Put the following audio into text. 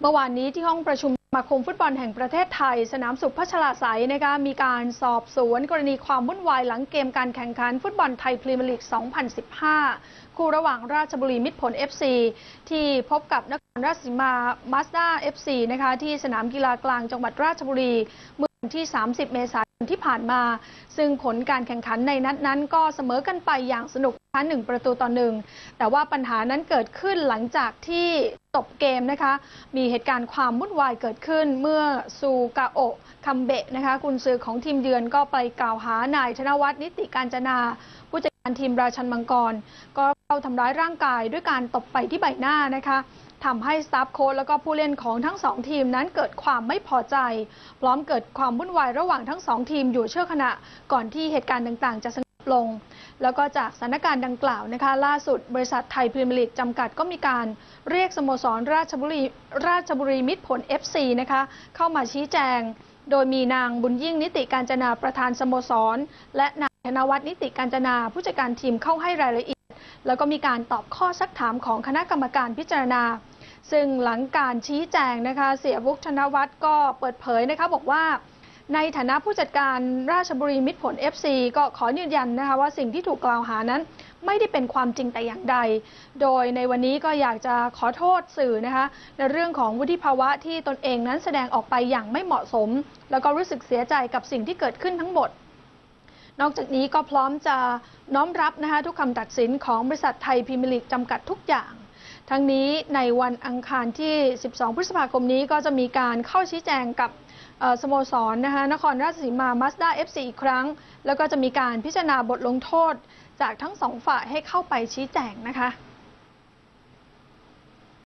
เมื่อวานนี้ที่ห้องประชุมสมาคมฟุตบอลแห่งประเทศไทย สนามสุขพัชราไสยนะคะมีการสอบสวนกรณีความวุ่นวายหลังเกมการแข่งขันฟุตบอลไทยพรีเมียร์ลีก 2015 คู่ระหว่างราชบุรีมิตรผล FC ที่พบกับนครราชสีมามาสด้า FC นะคะที่สนามกีฬากลางจังหวัดราชบุรีเมื่อ ที่ 30 เมษายนที่ผ่านมา ซึ่งผลการแข่งขันในนัดนั้นก็เสมอกันไปอย่างสนุกนะคะหนึ่งประตูต่อหนึ่ง แต่ว่าปัญหานั้นเกิดขึ้นหลังจากที่ตบเกมนะคะ มีเหตุการณ์ความวุ่นวายเกิดขึ้นเมื่อซูกาโอะคัมเบะนะคะกุนซือของทีมเยือนก็ไปกล่าวหานายธนวัฒน์นิติการจนา ผู้จัดการทีมราชันมังกร ก็ เข้าทำร้ายร่างกายด้วยการตบไปที่ใบหน้านะคะทำให้สตาฟโค้ชแล้วก็ผู้เล่นของทั้งสองทีมนั้นเกิดความไม่พอใจ พร้อมเกิดความวุ่นวายระหว่างทั้งสองทีมอยู่เชั่วขณะ ก่อนที่เหตุการณ์ต่างๆ จะสงบลง แล้วก็จากสถานการณ์ดังกล่าวนะคะ ล่าสุดบริษัทไทยพรีเมียร์ลีกจำกัดก็มีการเรียกสโมสรราชบุรีราชบุรีมิตรผล FC นะคะเข้ามาชี้แจง โดยมีนางบุญยิ่งนิติการจนาประธานสโมสร และนายธนวัฒน์นิติการจนาผู้จัดการทีมเข้าให้รายละเอียด แล้วก็มีการตอบข้อซักถามของคณะกรรมการพิจารณา ซึ่งหลังการชี้แจงนะคะเสียวุฒิธนวัฒน์ก็เปิดเผยนะคะบอกว่าในฐานะผู้จัดการราชบุรีมิตรผล FC ก็ขอยืนยันนะคะว่าสิ่งที่ถูกกล่าวหานั้น ไม่ได้เป็นความจริงแต่อย่างใด โดยในวันนี้ก็อยากจะขอโทษสื่อนะคะในเรื่องของวุฒิภาวะที่ตนเองนั้นแสดงออกไปอย่างไม่เหมาะสม แล้วก็รู้สึกเสียใจกับสิ่งที่เกิดขึ้นทั้งหมด นอกจากนี้ก็พร้อมจะน้อมรับนะคะทุกคำตัดสินของบริษัทไทยพรีเมียร์ลีกจำกัดทุกอย่าง ทั้งนี้ในวันอังคารที่ 12 พฤษภาคมนี้ก็จะมีการเข้าชี้แจงกับสโมสรนะคะนครราชสีมามาสด้า FC อีกครั้ง แล้วก็จะมีการพิจารณาบทลงโทษจากทั้งสองฝ่ายให้เข้าไปชี้แจงนะคะ